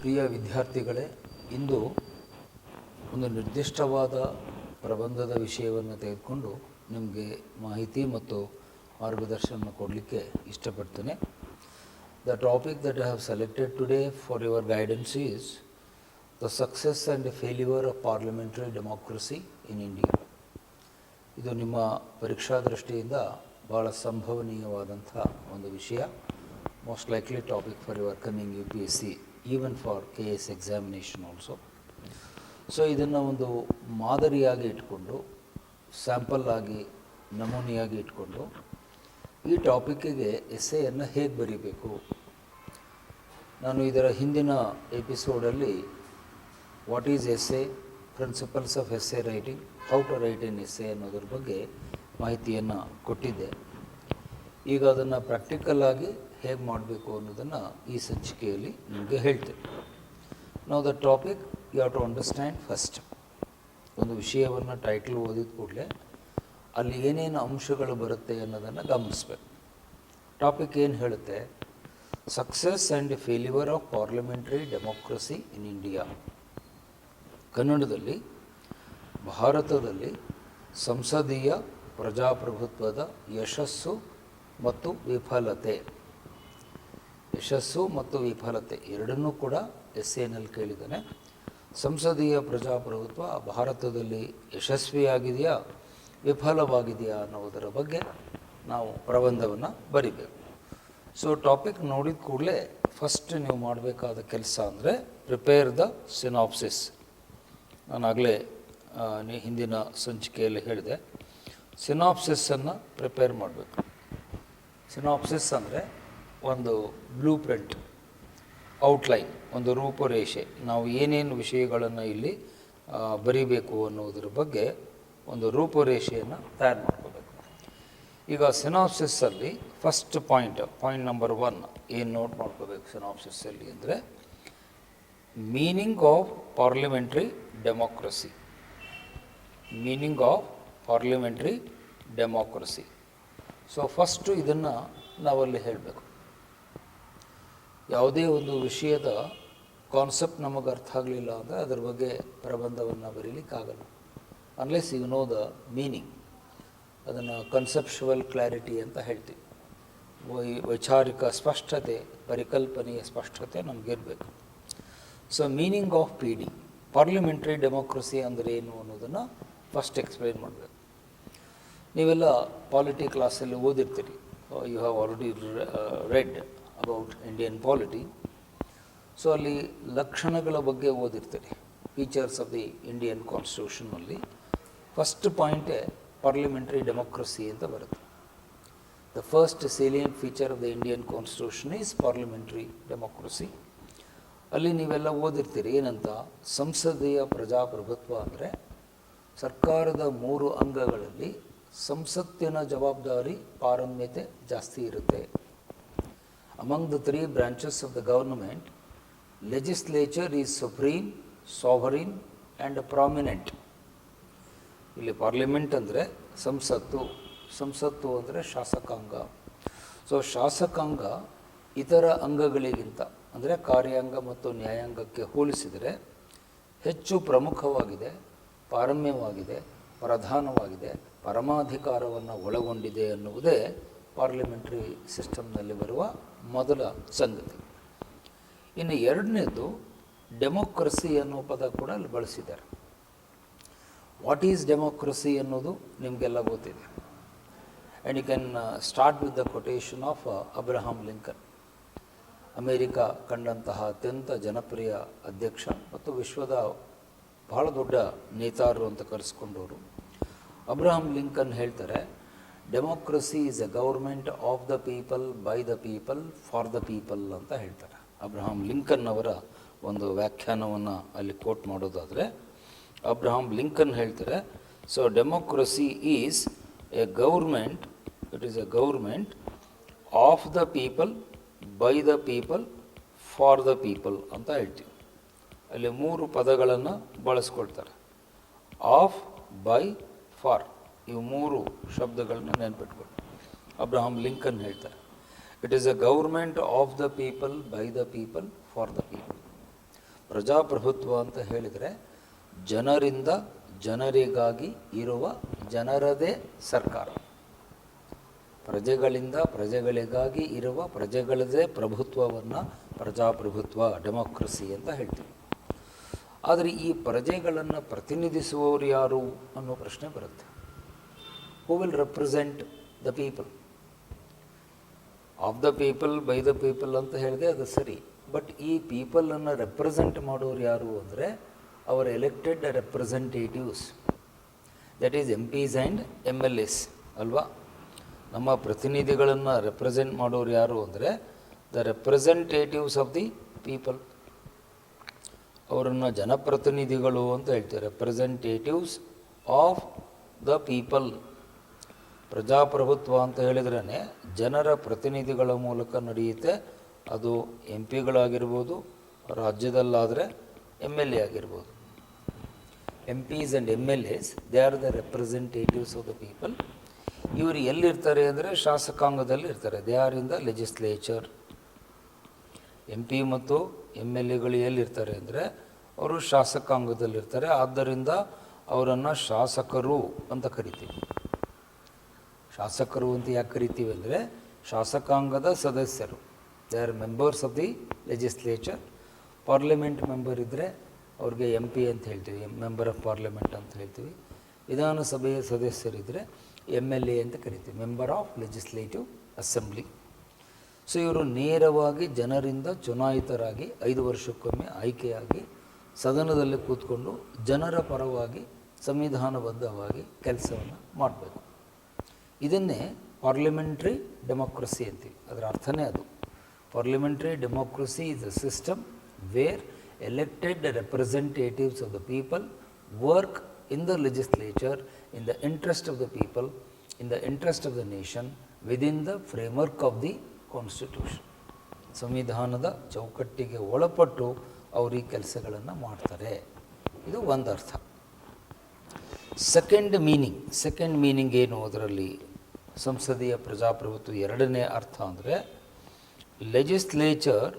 ಪ್ರಿಯ ವಿದ್ಯಾರ್ಥಿಗಳೇ, ಇಂದು ಒಂದು ನಿರ್ದಿಷ್ಟವಾದ ಪ್ರಬಂಧದ ವಿಷಯವನ್ನು ತೆಗೆದುಕೊಂಡು ನಿಮಗೆ ಮಾಹಿತಿ ಮತ್ತು ಮಾರ್ಗದರ್ಶನ ಕೊಡಲಿಕ್ಕೆ ಇಷ್ಟಪಡ್ತೇನೆ. The topic that I have selected today for your guidance is the success and failure of parliamentary democracy in India ಇದು ನಿಮ್ಮ ಪರೀಕ್ಷಾ ದೃಷ್ಟಿಯಿಂದ ಭಾಳ ಸಂಭವನೀಯವಾದಂಥ ಒಂದು ವಿಷಯ. Most likely topic for your coming U P S C even for K S examination also so ಇದನ್ನು ಒಂದು ಮಾದರಿಯಾಗಿ ಇಟ್ಕೊಂಡು ಸ್ಯಾಂಪಲ್ ಆಗಿ, ನಮೂನೆಯಾಗಿ ಇಟ್ಕೊಂಡು, ಈ ಟಾಪಿಕ್ಕಿಗೆ ಎಸ್ಸೆಯನ್ನು ಹೇಗೆ ಬರೀಬೇಕು? ನಾನು ಇದರ ಹಿಂದಿನ ಎಪಿಸೋಡಲ್ಲಿ what is essay principles of essay writing how to write in essay ಅನ್ನೋದ್ರ ಬಗ್ಗೆ ಮಾಹಿತಿಯನ್ನು ಕೊಟ್ಟಿದ್ದೆ. ಈಗ ಅದನ್ನು ಪ್ರಾಕ್ಟಿಕಲ್ ಆಗಿ ಹೇಗೆ ಮಾಡಬೇಕು ಅನ್ನೋದನ್ನು ಈ ಸಂಚಿಕೆಯಲ್ಲಿ ನಿಮಗೆ ಹೇಳ್ತೇನೆ. ನಾವು the topic you have to understand first ಒಂದು ವಿಷಯವನ್ನು ಟೈಟ್ಲ್ ಓದಿದ ಕೂಡಲೇ ಅಲ್ಲಿ ಏನೇನು ಅಂಶಗಳು ಬರುತ್ತೆ ಅನ್ನೋದನ್ನು ಗಮನಿಸಬೇಕು. ಟಾಪಿಕ್ ಏನು ಹೇಳುತ್ತೆ? Success and failure of parliamentary democracy in India ಕನ್ನಡದಲ್ಲಿ, ಭಾರತದಲ್ಲಿ ಸಂಸದೀಯ ಪ್ರಜಾಪ್ರಭುತ್ವದ ಯಶಸ್ಸು ಮತ್ತು ವಿಫಲತೆ. ಯಶಸ್ಸು ಮತ್ತು ವಿಫಲತೆ ಎರಡನ್ನೂ ಕೂಡ ಎಸ್ ಎನಲ್ಲಿ ಕೇಳಿದ್ದಾನೆ. ಸಂಸದೀಯ ಪ್ರಜಾಪ್ರಭುತ್ವ ಭಾರತದಲ್ಲಿ ಯಶಸ್ವಿಯಾಗಿದೆಯಾ, ವಿಫಲವಾಗಿದೆಯಾ ಅನ್ನೋದರ ಬಗ್ಗೆ ನಾವು ಪ್ರಬಂಧವನ್ನು ಬರಿಬೇಕು. ಸೊ ಟಾಪಿಕ್ ನೋಡಿದ ಕೂಡಲೇ ಫಸ್ಟ್ ನೀವು ಮಾಡಬೇಕಾದ ಕೆಲಸ ಅಂದರೆ ಪ್ರಿಪೇರ್ ದ ಸಿನಾಪ್ಸಿಸ್ ನಾನಾಗಲೇ ಹಿಂದಿನ ಸಂಚಿಕೆಯಲ್ಲಿ ಹೇಳಿದೆ. ಸಿನಾಪ್ಸಿಸ್ಸನ್ನು ಪ್ರಿಪೇರ್ ಮಾಡಬೇಕು. ಸಿನಾಪ್ಸಿಸ್ ಅಂದರೆ ಒಂದು ಬ್ಲೂ ಪ್ರಿಂಟ್ ಔಟ್ಲೈನ್ ಒಂದು ರೂಪುರೇಷೆ. ನಾವು ಏನೇನು ವಿಷಯಗಳನ್ನು ಇಲ್ಲಿ ಬರೀಬೇಕು ಅನ್ನೋದ್ರ ಬಗ್ಗೆ ಒಂದು ರೂಪುರೇಷೆಯನ್ನು ತಯಾರು ಮಾಡ್ಕೋಬೇಕು. ಈಗ ಸಿನಾಪ್ಸಿಸ್ಸಲ್ಲಿ first point point number one ಏನು ನೋಟ್ ಮಾಡ್ಕೋಬೇಕು ಸಿನಾಪ್ಸಿಸ್ಸಲ್ಲಿ ಅಂದರೆ meaning of parliamentary democracy meaning of parliamentary democracy so first ಇದನ್ನು ನಾವಲ್ಲಿ ಹೇಳಬೇಕು. ಯಾವುದೇ ಒಂದು ವಿಷಯದ ಕಾನ್ಸೆಪ್ಟ್ ನಮಗೆ ಅರ್ಥ ಆಗಲಿಲ್ಲ ಅಂದರೆ ಅದರ ಬಗ್ಗೆ ಪ್ರಬಂಧವನ್ನು ಬರೀಲಿಕ್ಕಾಗಲ್ಲ. Unless you know the meaning ಅದನ್ನು ಕನ್ಸೆಪ್ಷುವಲ್ ಕ್ಲಾರಿಟಿ ಅಂತ ಹೇಳ್ತೀವಿ. ವೈ, ವೈಚಾರಿಕ ಸ್ಪಷ್ಟತೆ, ಪರಿಕಲ್ಪನೆಯ ಸ್ಪಷ್ಟತೆ ನಮಗಿರಬೇಕು. So meaning of P D parliamentary democracy ಅಂದರೆ ಏನು ಅನ್ನೋದನ್ನು ಫಸ್ಟ್ ಎಕ್ಸ್ಪ್ಲೈನ್ ಮಾಡಬೇಕು. ನೀವೆಲ್ಲ ಪಾಲಿಟಿ ಕ್ಲಾಸಲ್ಲಿ ಓದಿರ್ತೀರಿ. You have already read about Indian polity so ಅಲ್ಲಿ ಲಕ್ಷಣಗಳ ಬಗ್ಗೆ ಓದಿರ್ತೀರಿ ಫೀಚರ್ಸ್ ಆಫ್ ದಿ ಇಂಡಿಯನ್ ಕಾನ್ಸ್ಟಿಟ್ಯೂಷನಲ್ಲಿ ಫಸ್ಟ್ ಪಾಯಿಂಟೇ ಪಾರ್ಲಿಮೆಂಟ್ರಿ ಡೆಮೊಕ್ರಸಿ ಅಂತ ಬರುತ್ತೆ. The first salient feature of the Indian constitution is parliamentary democracy ಅಲ್ಲಿ ನೀವೆಲ್ಲ ಓದಿರ್ತೀರಿ, ಏನಂತ? ಸಂಸದೀಯ ಪ್ರಜಾಪ್ರಭುತ್ವ ಅಂದರೆ, ಸರ್ಕಾರದ ಮೂರು ಅಂಗಗಳಲ್ಲಿ ಸಂಸತ್ತಿನ ಜವಾಬ್ದಾರಿ, ಪಾರಮ್ಯತೆ ಜಾಸ್ತಿ ಇರುತ್ತೆ. Among the three branches of the government legislature is supreme, sovereign and prominent ಇಲ್ಲಿ ಪಾರ್ಲಿಮೆಂಟ್ ಅಂದರೆ ಸಂಸತ್ತು ಸಂಸತ್ತು ಅಂದರೆ ಶಾಸಕಾಂಗ. ಸೊ ಶಾಸಕಾಂಗ ಇತರ ಅಂಗಗಳಿಗಿಂತ ಅಂದರೆ ಕಾರ್ಯಾಂಗ ಮತ್ತು ನ್ಯಾಯಾಂಗಕ್ಕೆ ಹೋಲಿಸಿದರೆ ಹೆಚ್ಚು ಪ್ರಮುಖವಾಗಿದೆ ಪಾರಮ್ಯವಾಗಿದೆ ಪ್ರಧಾನವಾಗಿದೆ ಪರಮಾಧಿಕಾರವನ್ನು ಒಳಗೊಂಡಿದೆ ಅನ್ನುವುದೇ ಪಾರ್ಲಿಮೆಂಟ್ರಿ ಸಿಸ್ಟಮ್ನಲ್ಲಿ ಬರುವ ಮೊದಲ ಸಂಗತಿ. ಇನ್ನು ಎರಡನೇದು ಡೆಮೋಕ್ರಸಿ ಅನ್ನೋ ಪದ ಕೂಡ ಅಲ್ಲಿ ಬಳಸಿದ್ದಾರೆ. ವಾಟ್ ಈಸ್ ಡೆಮೋಕ್ರಸಿ ಅನ್ನೋದು ನಿಮಗೆಲ್ಲ ಗೊತ್ತಿದೆ. And you can start with the quotation of Abraham Lincoln America ಕಂಡಂತಹ ಅತ್ಯಂತ ಜನಪ್ರಿಯ ಅಧ್ಯಕ್ಷ ಮತ್ತು ವಿಶ್ವದ ಬಹಳ ದೊಡ್ಡ ನೇತಾರರು ಅಂತ ಕರೆಸ್ಕೊಂಡವರು. ಅಬ್ರಹಾಮ್ ಲಿಂಕನ್ ಹೇಳ್ತಾರೆ democracy is a government of the people by the people for the people ಅಂತ ಹೇಳ್ತಾರೆ. ಅಬ್ರಹಾಂ ಲಿಂಕನ್ ಅವರ ಒಂದು ವ್ಯಾಖ್ಯಾನವನ್ನು ಅಲ್ಲಿ ಕೋಟ್ ಮಾಡೋದಾದರೆ, ಅಬ್ರಹಾಂ ಲಿಂಕನ್ ಹೇಳ್ತಾರೆ so democracy is a government it is a government of the people by the people for the people ಅಂತ ಹೇಳ್ತೀವಿ. ಅಲ್ಲಿ ಮೂರು ಪದಗಳನ್ನು ಬಳಸ್ಕೊಳ್ತಾರೆ ಆಫ್ ಬೈ ಫಾರ್ ಇವು ಮೂರು ಶಬ್ದಗಳನ್ನ ನೆನ್ಪಿಟ್ಕೊಳ್ಳಿ ಅಬ್ರಹಾಂ ಲಿಂಕನ್ ಹೇಳ್ತಾರೆ it is a government of the people by the people for the people ಪ್ರಜಾಪ್ರಭುತ್ವ ಅಂತ ಹೇಳಿದರೆ, ಜನರಿಂದ ಜನರಿಗಾಗಿ ಇರುವ ಜನರದೇ ಸರ್ಕಾರ. ಪ್ರಜೆಗಳಿಂದ ಪ್ರಜೆಗಳಿಗಾಗಿ ಇರುವ ಪ್ರಜೆಗಳದೇ ಪ್ರಭುತ್ವವನ್ನು ಪ್ರಜಾಪ್ರಭುತ್ವ, ಡೆಮೋಕ್ರಸಿ ಅಂತ ಹೇಳ್ತೀವಿ. ಆದರೆ ಈ ಪ್ರಜೆಗಳನ್ನು ಪ್ರತಿನಿಧಿಸುವವರು ಯಾರು ಅನ್ನೋ ಪ್ರಶ್ನೆ ಬರುತ್ತೆ. Who will represent the people of the people by the people ಅಂತ ಹೇಳಿದೆ ಅದು ಸರಿ. ಬಟ್ ಈ ಪೀಪಲನ್ನು ರೆಪ್ರೆಸೆಂಟ್ ಮಾಡೋರು ಯಾರು ಅಂದರೆ our elected representatives that is M Ps and M L S ಅಲ್ವಾ? ನಮ್ಮ ಪ್ರತಿನಿಧಿಗಳನ್ನು ರೆಪ್ರೆಸೆಂಟ್ ಮಾಡೋರು ಯಾರು ಅಂದರೆ the representatives of the people ಅವರನ್ನು ಜನಪ್ರತಿನಿಧಿಗಳು ಅಂತ ಹೇಳ್ತಾರೆ. ರೆಪ್ರೆಸೆಂಟೇಟಿವ್ಸ್ ಆಫ್ ದ ಪೀಪಲ್ ಪ್ರಜಾಪ್ರಭುತ್ವ ಅಂತ ಹೇಳಿದ್ರೇ ಜನರ ಪ್ರತಿನಿಧಿಗಳ ಮೂಲಕ ನಡೆಯುತ್ತೆ. ಅದು ಎಂ ಪಿಗಳಾಗಿರ್ಬೋದು ರಾಜ್ಯದಲ್ಲಾದರೆ ಎಂ ಎಲ್ ಎ ಆಗಿರ್ಬೋದು. M Ps and M L S they are the representatives of the people. ಇವರು ಎಲ್ಲಿರ್ತಾರೆ ಅಂದರೆ ಶಾಸಕಾಂಗದಲ್ಲಿ ಇರ್ತಾರೆ. They are in the legislature. M P ಮತ್ತು ಎಂ ಎಲ್ ಎಗಳು ಎಲ್ಲಿರ್ತಾರೆ ಅಂದರೆ ಅವರು ಶಾಸಕಾಂಗದಲ್ಲಿರ್ತಾರೆ. ಆದ್ದರಿಂದ ಅವರನ್ನು ಶಾಸಕರು ಅಂತ ಕರಿತೀವಿ. ಶಾಸಕರು ಅಂತ ಯಾಕೆ ಕರಿತೀವಿ ಅಂದರೆ ಶಾಸಕಾಂಗದ ಸದಸ್ಯರು they are members of the legislature parliament member ಇದ್ದರೆ ಅವ್ರಿಗೆ ಎಂ ಪಿ ಅಂತ ಹೇಳ್ತೀವಿ ಮೆಂಬರ್ ಆಫ್ ಪಾರ್ಲಿಮೆಂಟ್ ಅಂತ ಹೇಳ್ತೀವಿ. ವಿಧಾನಸಭೆಯ ಸದಸ್ಯರಿದ್ದರೆ ಎಂ ಎಲ್ ಎ ಅಂತ ಕರಿತೀವಿ member of legislative assembly so ಇವರು ನೇರವಾಗಿ ಜನರಿಂದ ಚುನಾಯಿತರಾಗಿ ಐದು ವರ್ಷಕ್ಕೊಮ್ಮೆ ಆಯ್ಕೆಯಾಗಿ ಸದನದಲ್ಲಿ ಕೂತ್ಕೊಂಡು ಜನರ ಪರವಾಗಿ ಸಂವಿಧಾನಬದ್ಧವಾಗಿ ಕೆಲಸವನ್ನು ಮಾಡಬೇಕು. ಇದನ್ನೇ ಪಾರ್ಲಿಮೆಂಟ್ರಿ ಡೆಮೋಕ್ರಸಿ ಅಂತೀವಿ. ಅದರ ಅರ್ಥನೇ ಅದು. Parliamentary democracy is a system where elected representatives of the people work in the legislature in the interest of the people in the interest of the nation within the framework of the constitution ಸಂವಿಧಾನದ ಚೌಕಟ್ಟಿಗೆ ಒಳಪಟ್ಟು ಅವರು ಈ ಕೆಲಸಗಳನ್ನು ಮಾಡ್ತಾರೆ. ಇದು ಒಂದು ಅರ್ಥ ಸೆಕೆಂಡ್ ಮೀನಿಂಗ್ ಸೆಕೆಂಡ್ ಮೀನಿಂಗ್ ಏನು ಅದರಲ್ಲಿ? ಸಂಸದೀಯ ಪ್ರಜಾಪ್ರಭುತ್ವ ಎರಡನೇ ಅರ್ಥ ಅಂದರೆ legislature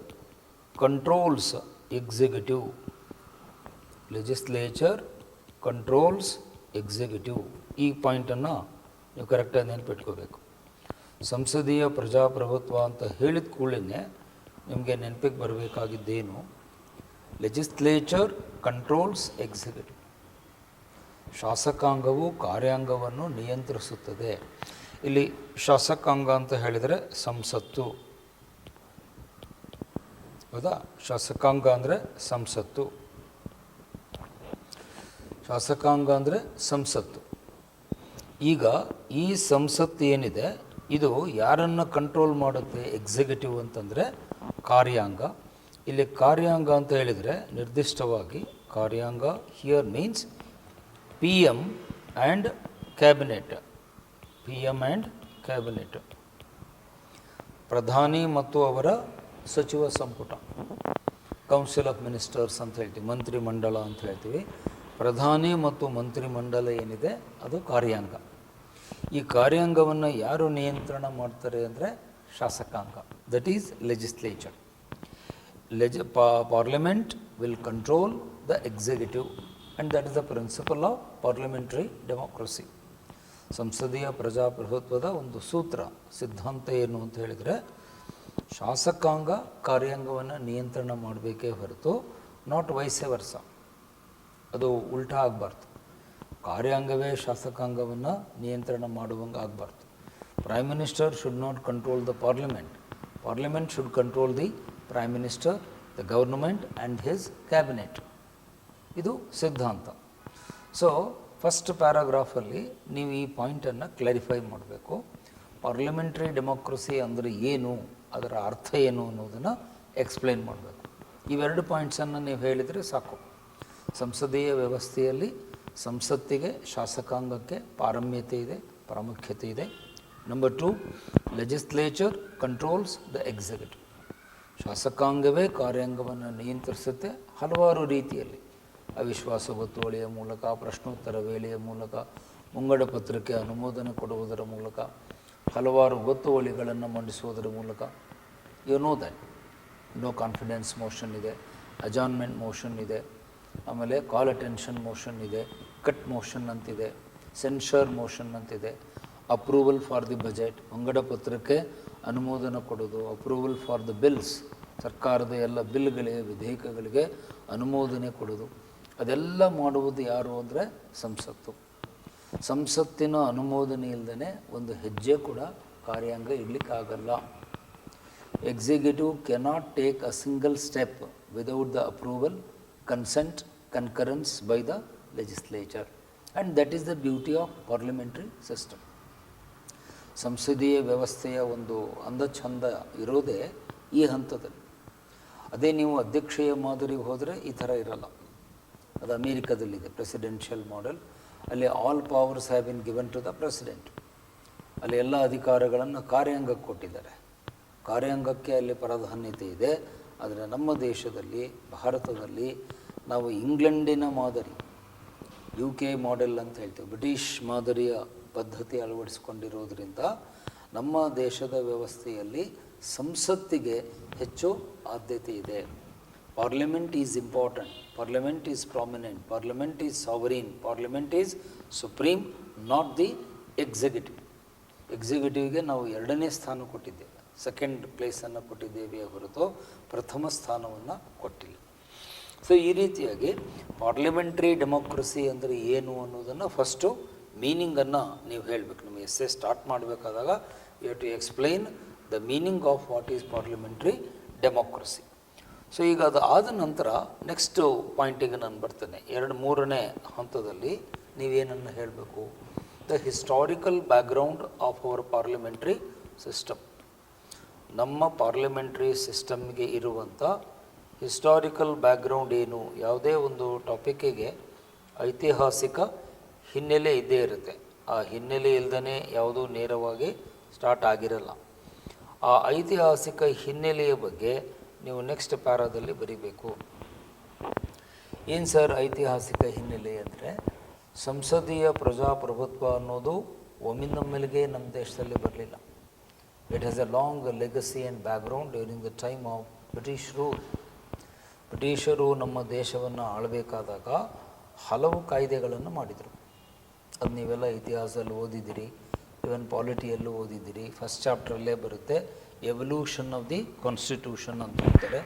controls executive legislature controls executive ಈ ಪಾಯಿಂಟನ್ನು ನೀವು ಕರೆಕ್ಟಾಗಿ ನೆನಪಿಟ್ಕೋಬೇಕು. ಸಂಸದೀಯ ಪ್ರಜಾಪ್ರಭುತ್ವ ಅಂತ ಹೇಳಿದ ಕೂಡಲೇ ನಿಮಗೆ ನೆನಪಿಗೆ ಬರಬೇಕಾಗಿದ್ದೇನು? ಲೆಜಿಸ್ಲೇಚರ್ ಕಂಟ್ರೋಲ್ಸ್ ಎಕ್ಸಿಕ್ಯೂಟಿವ್ ಶಾಸಕಾಂಗವು ಕಾರ್ಯಾಂಗವನ್ನು ನಿಯಂತ್ರಿಸುತ್ತದೆ. ಇಲ್ಲಿ ಶಾಸಕಾಂಗ ಅಂತ ಹೇಳಿದರೆ ಸಂಸತ್ತು. ಹೌದಾ? ಶಾಸಕಾಂಗ ಅಂದರೆ ಸಂಸತ್ತು. ಶಾಸಕಾಂಗ ಅಂದರೆ ಸಂಸತ್ತು. ಈಗ ಈ ಸಂಸತ್ತು ಏನಿದೆ? ಇದು ಯಾರನ್ನು ಕಂಟ್ರೋಲ್ ಮಾಡುತ್ತೆ ಎಕ್ಸಿಕ್ಯೂಟಿವ್ ಅಂತಂದರೆ ಕಾರ್ಯಾಂಗ. ಇಲ್ಲಿ ಕಾರ್ಯಾಂಗ ಅಂತ ಹೇಳಿದರೆ ನಿರ್ದಿಷ್ಟವಾಗಿ ಕಾರ್ಯಾಂಗ here means P M and cabinet. P M and cabinet ಪ್ರಧಾನಿ ಮತ್ತು ಅವರ ಸಚಿವ ಸಂಪುಟ. ಕೌನ್ಸಿಲ್ ಆಫ್ ಮಿನಿಸ್ಟರ್ಸ್ ಅಂತ ಹೇಳ್ತೀವಿ, ಮಂತ್ರಿಮಂಡಲ ಅಂತ ಹೇಳ್ತೀವಿ. ಪ್ರಧಾನಿ ಮತ್ತು ಮಂತ್ರಿಮಂಡಲ ಏನಿದೆ, ಅದು ಕಾರ್ಯಾಂಗ. ಈ ಕಾರ್ಯಾಂಗವನ್ನು ಯಾರು ನಿಯಂತ್ರಣ ಮಾಡ್ತಾರೆ ಅಂದರೆ ಶಾಸಕಾಂಗ that is legislature ಲೆಜ parliament will control the executive and that is the principle of parliamentary democracy ಸಂಸದೀಯ ಪ್ರಜಾಪ್ರಭುತ್ವದ ಒಂದು ಸೂತ್ರ, ಸಿದ್ಧಾಂತ ಏನು ಅಂತ ಹೇಳಿದರೆ, ಶಾಸಕಾಂಗ ಕಾರ್ಯಾಂಗವನ್ನು ನಿಯಂತ್ರಣ ಮಾಡಬೇಕೇ ಹೊರತು ನಾಟ್ ವೈಸೆ ವರ್ಸ ಅದು ಉಲ್ಟಾ ಆಗಬಾರ್ದು. ಕಾರ್ಯಾಂಗವೇ ಶಾಸಕಾಂಗವನ್ನು ನಿಯಂತ್ರಣ ಮಾಡುವಂಗೆ ಆಗಬಾರ್ದು. Prime minister should not control the parliament parliament should control the prime minister the government and his cabinet ಇದು ಸಿದ್ಧಾಂತ. ಸೊ ಫಸ್ಟ್ ಪ್ಯಾರಾಗ್ರಾಫಲ್ಲಿ ನೀವು ಈ ಪಾಯಿಂಟನ್ನು ಕ್ಲಾರಿಫೈ ಮಾಡಬೇಕು. ಪಾರ್ಲಿಮೆಂಟ್ರಿ ಡೆಮೋಕ್ರಸಿ ಅಂದರೆ ಏನು, ಅದರ ಅರ್ಥ ಏನು ಅನ್ನೋದನ್ನು ಎಕ್ಸ್ಪ್ಲೈನ್ ಮಾಡಬೇಕು. ಇವೆರಡು ಪಾಯಿಂಟ್ಸನ್ನು ನೀವು ಹೇಳಿದರೆ ಸಾಕು. ಸಂಸದೀಯ ವ್ಯವಸ್ಥೆಯಲ್ಲಿ ಸಂಸತ್ತಿಗೆ, ಶಾಸಕಾಂಗಕ್ಕೆ ಪಾರಮ್ಯತೆ ಇದೆ, ಪ್ರಾಮುಖ್ಯತೆ ಇದೆ. Number two legislature controls the executive ಶಾಸಕಾಂಗವೇ ಕಾರ್ಯಾಂಗವನ್ನು ನಿಯಂತ್ರಿಸುತ್ತೆ ಹಲವಾರು ರೀತಿಯಲ್ಲಿ. ಅವಿಶ್ವಾಸ ಗೊತ್ತುವಳಿಯ ಮೂಲಕ, ಪ್ರಶ್ನೋತ್ತರ ವೇಳೆಯ ಮೂಲಕ, ಮುಂಗಡ ಪತ್ರಕ್ಕೆ ಅನುಮೋದನೆ ಕೊಡುವುದರ ಮೂಲಕ, ಹಲವಾರು ಗೊತ್ತುವಳಿಗಳನ್ನು ಮಂಡಿಸುವುದರ ಮೂಲಕ you know that no confidence motion ಇದೆ ಅಜಾನ್ಮೆಂಟ್ ಮೋಷನ್ ಇದೆ, ಆಮೇಲೆ ಕಾಲ್ ಅಟೆನ್ಷನ್ ಮೋಷನ್ ಇದೆ ಕಟ್ ಮೋಷನ್ ಅಂತಿದೆ ಸೆನ್ಷರ್ ಮೋಷನ್ ಅಂತಿದೆ ಅಪ್ರೂವಲ್ ಫಾರ್ ದಿ ಬಜೆಟ್ ಮುಂಗಡ ಪತ್ರಕ್ಕೆ ಅನುಮೋದನೆ ಕೊಡೋದು ಅಪ್ರೂವಲ್ ಫಾರ್ ದ ಬಿಲ್ಸ್ ಸರ್ಕಾರದ ಎಲ್ಲ ಬಿಲ್ಗಳಿಗೆ, ವಿಧೇಯಕಗಳಿಗೆ ಅನುಮೋದನೆ ಕೊಡೋದು ಅದೆಲ್ಲ ಮಾಡುವುದು ಯಾರು ಅಂದರೆ ಸಂಸತ್ತು. ಸಂಸತ್ತಿನ ಅನುಮೋದನೆ ಇಲ್ಲದೇ ಒಂದು ಹೆಜ್ಜೆ ಕೂಡ ಕಾರ್ಯಾಂಗ ಇಡಲಿಕ್ಕಾಗಲ್ಲ. Executive cannot take a single step without the approval consent concurrence by the legislature and that is the beauty of parliamentary system ಸಂಸದೀಯ ವ್ಯವಸ್ಥೆಯ ಒಂದು ಅಂದಚಂದ ಇರೋದೇ ಈ ಹಂತದಲ್ಲಿ. ಅದೇ ನೀವು ಅಧ್ಯಕ್ಷೀಯ ಮಾದರಿಗೆ ಹೋದರೆ ಈ ಥರ ಇರಲ್ಲ. ಅದು ಅಮೇರಿಕಾದಲ್ಲಿದೆ ಪ್ರೆಸಿಡೆನ್ಷಿಯಲ್ ಮಾಡೆಲ್ ಅಲ್ಲಿ all powers have been given to the president ಅಲ್ಲಿ ಎಲ್ಲ ಅಧಿಕಾರಗಳನ್ನು ಕಾರ್ಯಾಂಗಕ್ಕೆ ಕೊಟ್ಟಿದ್ದಾರೆ. ಕಾರ್ಯಾಂಗಕ್ಕೆ ಅಲ್ಲಿ ಪ್ರಾಧಾನ್ಯತೆ ಇದೆ. ಆದರೆ ನಮ್ಮ ದೇಶದಲ್ಲಿ, ಭಾರತದಲ್ಲಿ ನಾವು ಇಂಗ್ಲೆಂಡಿನ ಮಾದರಿ ಯು ಕೆ ಮಾಡೆಲ್ ಅಂತ ಹೇಳ್ತೀವಿ. ಬ್ರಿಟಿಷ್ ಮಾದರಿಯ ಪದ್ಧತಿ ಅಳವಡಿಸಿಕೊಂಡಿರೋದ್ರಿಂದ ನಮ್ಮ ದೇಶದ ವ್ಯವಸ್ಥೆಯಲ್ಲಿ ಸಂಸತ್ತಿಗೆ ಹೆಚ್ಚು ಆದ್ಯತೆ ಇದೆ. Parliament is important parliament is prominent parliament is sovereign, Parliament is supreme, not the executive ಎಕ್ಸಿಕ್ಯೂಟಿವ್ಗೆ ನಾವು ಎರಡನೇ ಸ್ಥಾನ ಕೊಟ್ಟಿದ್ದೇವೆ. ಸೆಕೆಂಡ್ ಪ್ಲೇಸನ್ನು ಕೊಟ್ಟಿದ್ದೇವೆ ಹೊರತು ಪ್ರಥಮ ಸ್ಥಾನವನ್ನು ಕೊಟ್ಟಿಲ್ಲ. ಸೊ ಈ ರೀತಿಯಾಗಿ ಪಾರ್ಲಿಮೆಂಟ್ರಿ ಡೆಮೋಕ್ರಸಿ ಅಂದರೆ ಏನು ಅನ್ನೋದನ್ನು ಫಸ್ಟು ಮೀನಿಂಗನ್ನು ನೀವು ಹೇಳಬೇಕು. ನಿಮ್ಮ ಎಸ್ ಎ ಸ್ಟಾರ್ಟ್ ಮಾಡಬೇಕಾದಾಗ you to explain the meaning of what is parliamentary democracy so ಈಗ ಅದು ಆದ ನಂತರ ನೆಕ್ಸ್ಟು ಪಾಯಿಂಟಿಗೆ ನಾನು ಬರ್ತೇನೆ. ಎರಡು ಮೂರನೇ ಹಂತದಲ್ಲಿ ನೀವೇನನ್ನು ಹೇಳಬೇಕು? The historical background of our parliamentary system ನಮ್ಮ ಪಾರ್ಲಿಮೆಂಟ್ರಿ ಸಿಸ್ಟಮ್ಗೆ ಇರುವಂಥ ಹಿಸ್ಟಾರಿಕಲ್ ಬ್ಯಾಕ್ಗ್ರೌಂಡ್ ಏನು, ಯಾವುದೇ ಒಂದು ಟಾಪಿಕ್ಕಿಗೆ ಐತಿಹಾಸಿಕ ಹಿನ್ನೆಲೆ ಇದ್ದೇ ಇರುತ್ತೆ. ಆ ಹಿನ್ನೆಲೆ ಇಲ್ಲದೇ ಯಾವುದೂ ನೇರವಾಗಿ ಸ್ಟಾರ್ಟ್ ಆಗಿರಲ್ಲ. ಆ ಐತಿಹಾಸಿಕ ಹಿನ್ನೆಲೆಯ ಬಗ್ಗೆ ನೀವು ನೆಕ್ಸ್ಟ್ ಪ್ಯಾರಾದಲ್ಲಿ ಬರೀಬೇಕು. ಏನು ಸರ್ ಐತಿಹಾಸಿಕ ಹಿನ್ನೆಲೆ ಅಂದರೆ ಸಂಸದೀಯ ಪ್ರಜಾಪ್ರಭುತ್ವ ಅನ್ನೋದು ಒಮ್ಮಿಂದೊಮ್ಮೆಲೆಗೆ ನಮ್ಮ ದೇಶದಲ್ಲಿ ಬರಲಿಲ್ಲ. It has a long legacy and background during the time of British rule ಬ್ರಿಟಿಷರು ನಮ್ಮ ದೇಶವನ್ನು ಆಳಬೇಕಾದಾಗ ಹಲವು ಕಾಯ್ದೆಗಳನ್ನು ಮಾಡಿದರು. ಅದು ನೀವೆಲ್ಲ ಇತಿಹಾಸದಲ್ಲಿ ಓದಿದ್ದೀರಿ ಇವನ್ ಪಾಲಿಟಿಯಲ್ಲೂ ಓದಿದ್ದೀರಿ ಫಸ್ಟ್ ಚಾಪ್ಟ್ರಲ್ಲೇ ಬರುತ್ತೆ. ಎವಲ್ಯೂಷನ್ ಆಫ್ ದಿ ಕಾನ್ಸ್ಟಿಟ್ಯೂಷನ್ ಅಂತ ಹೇಳ್ತಾರೆ.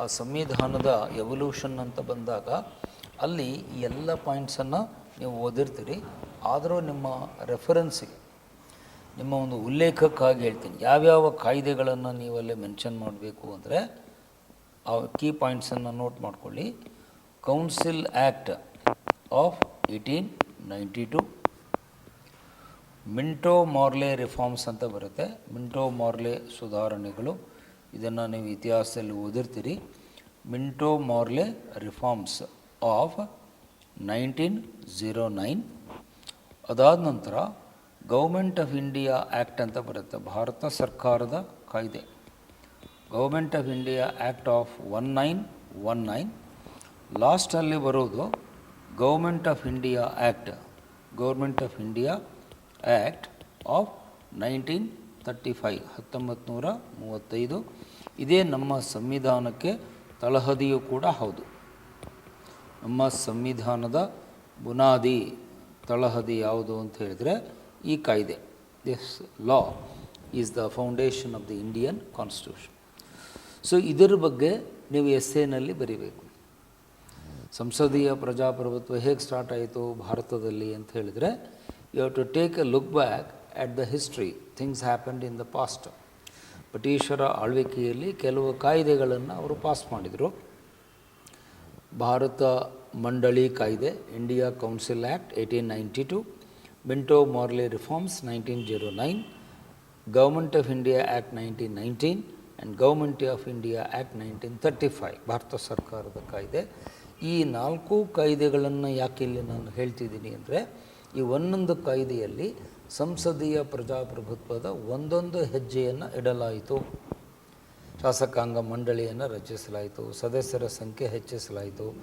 ಆ ಸಂವಿಧಾನದ ಎವಲ್ಯೂಷನ್ ಅಂತ ಬಂದಾಗ ಅಲ್ಲಿ ಎಲ್ಲ ಪಾಯಿಂಟ್ಸನ್ನು ನೀವು ಓದಿರ್ತೀರಿ. ಆದರೂ ನಿಮ್ಮ ರೆಫರೆನ್ಸಿಗೆ ನಿಮ್ಮ ಒಂದು ಉಲ್ಲೇಖಕ್ಕಾಗಿ ಹೇಳ್ತೀನಿ. ಯಾವ್ಯಾವ ಕಾಯ್ದೆಗಳನ್ನು ನೀವಲ್ಲೇ ಮೆನ್ಷನ್ ಮಾಡಬೇಕು ಅಂದರೆ ಆ ಕೀ ಪಾಯಿಂಟ್ಸನ್ನು ನೋಟ್ ಮಾಡ್ಕೊಳ್ಳಿ. Council act of eighteen ninety two Minto Morley reforms ಅಂತ ಬರುತ್ತೆ. ಮಿಂಟೋ ಮಾರ್ಲೆ ಸುಧಾರಣೆಗಳು. ಇದನ್ನು ನೀವು ಇತಿಹಾಸದಲ್ಲಿ ಓದಿರ್ತೀರಿ. Minto Morley reforms of nineteen zero nine. ಅದಾದ ನಂತರ ಗೌರ್ಮೆಂಟ್ ಆಫ್ ಇಂಡಿಯಾ ಆ್ಯಕ್ಟ್ ಅಂತ ಬರುತ್ತೆ. ಭಾರತ ಸರ್ಕಾರದ ಕಾಯ್ದೆ. Government of India act of one nine one nine. ಲಾಸ್ಟಲ್ಲಿ ಬರೋದು government of India act government of India act of nineteen thirty five ಹತ್ತೊಂಬತ್ತು ನೂರ ಮೂವತ್ತೈದು. ಇದೇ ನಮ್ಮ ಸಂವಿಧಾನಕ್ಕೆ ತಳಹದಿಯೂ ಕೂಡ ಹೌದು. ನಮ್ಮ ಸಂವಿಧಾನದ ಬುನಾದಿ ತಳಹದಿ ಯಾವುದು ಅಂತ ಹೇಳಿದರೆ ಈ ಕಾಯ್ದೆ. This law is the foundation of the Indian constitution so ಇದರ ಬಗ್ಗೆ ನೀವು ಎಸ್ ಎನಲ್ಲಿ ಬರಿಬೇಕು. ಸಂಸದೀಯ ಪ್ರಜಾಪ್ರಭುತ್ವ ಹೇಗೆ ಸ್ಟಾರ್ಟ್ ಆಯಿತು ಭಾರತದಲ್ಲಿ ಅಂತ ಹೇಳಿದರೆ you have to take a look back at the history things happened in the past ಬ್ರಿಟಿಷರ ಆಳ್ವಿಕೆಯಲ್ಲಿ ಕೆಲವು ಕಾಯ್ದೆಗಳನ್ನು ಅವರು ಪಾಸ್ ಮಾಡಿದರು. ಭಾರತ ಮಂಡಳಿ ಕಾಯ್ದೆ India council act eighteen ninety two Minto Morley reforms nineteen zero nine government of India act nineteen nineteen and government of India act nineteen thirty five Bharat ಸರ್ಕಾರದ ಕಾಯ್ದೆ. ಈ ನಾಲ್ಕು ಕಾಯ್ದೆಗಳನ್ನು ಯಾಕೆ ಇಲ್ಲಿ ನಾನು ಹೇಳ್ತಿದ್ದೀನಿ ಅಂದರೆ ಈ ಒಂದೊಂದು ಕಾಯ್ದೆಯಲ್ಲಿ ಸಂಸದೀಯ ಪ್ರಜಾಪ್ರಭುತ್ವದ ಒಂದೊಂದು ಹೆಜ್ಜೆಯನ್ನು ಇಡಲಾಯಿತು. ಶಾಸಕಾಂಗ ಮಂಡಳಿಯನ್ನು ರಚಿಸಲಾಯಿತು, ಸದಸ್ಯರ ಸಂಖ್ಯೆ ಹೆಚ್ಚಿಸಲಾಯಿತು,